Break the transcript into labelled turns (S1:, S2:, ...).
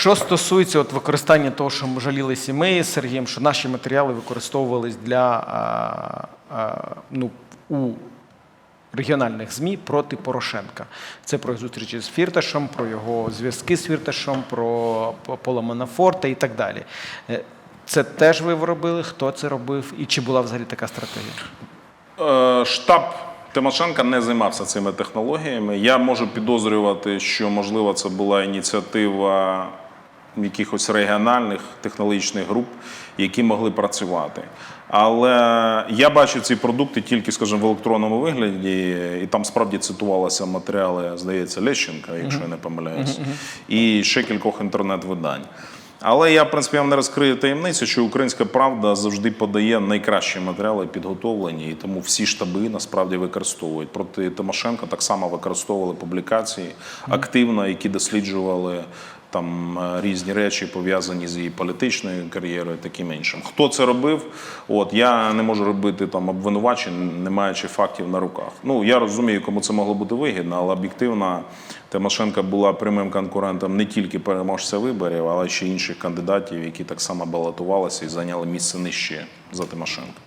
S1: Що стосується от використання того, що ми жалілися ми з Сергієм, що наші матеріали використовувались для а, а, ну, у регіональних ЗМІ проти Порошенка. Це про зустрічі з Фірташем, про його зв'язки з Фірташем, про Пола Манафорта і так далі. Е, Це теж ви робили? Хто це робив? І чи була взагалі така стратегія?
S2: Е, Штаб Тимошенка не займався цими технологіями. Я можу підозрювати, що можливо це була ініціатива якихось регіональних технологічних груп, які могли працювати. Але я бачу ці продукти тільки, скажімо, в електронному вигляді, і там справді цитувалися матеріали, здається, Лещенка, якщо я не помиляюсь, і ще кількох інтернет-видань. Але я, в принципі, вам не розкрию таємницю, що українська правда завжди подає найкращі матеріали підготовлені, і тому всі штаби насправді використовують. Проти Тимошенка так само використовували публікації активно, які досліджували там е, різні речі пов'язані з її політичною кар'єрою, таким іншим. Хто це робив? От я не можу робити там обвинувачень, не маючи фактів на руках. Ну я розумію, кому це могло бути вигідно, але об'єктивно Тимошенко була прямим конкурентом не тільки переможця виборів, але ще інших кандидатів, які так само балотувалися і зайняли місце нижче за Тимошенко.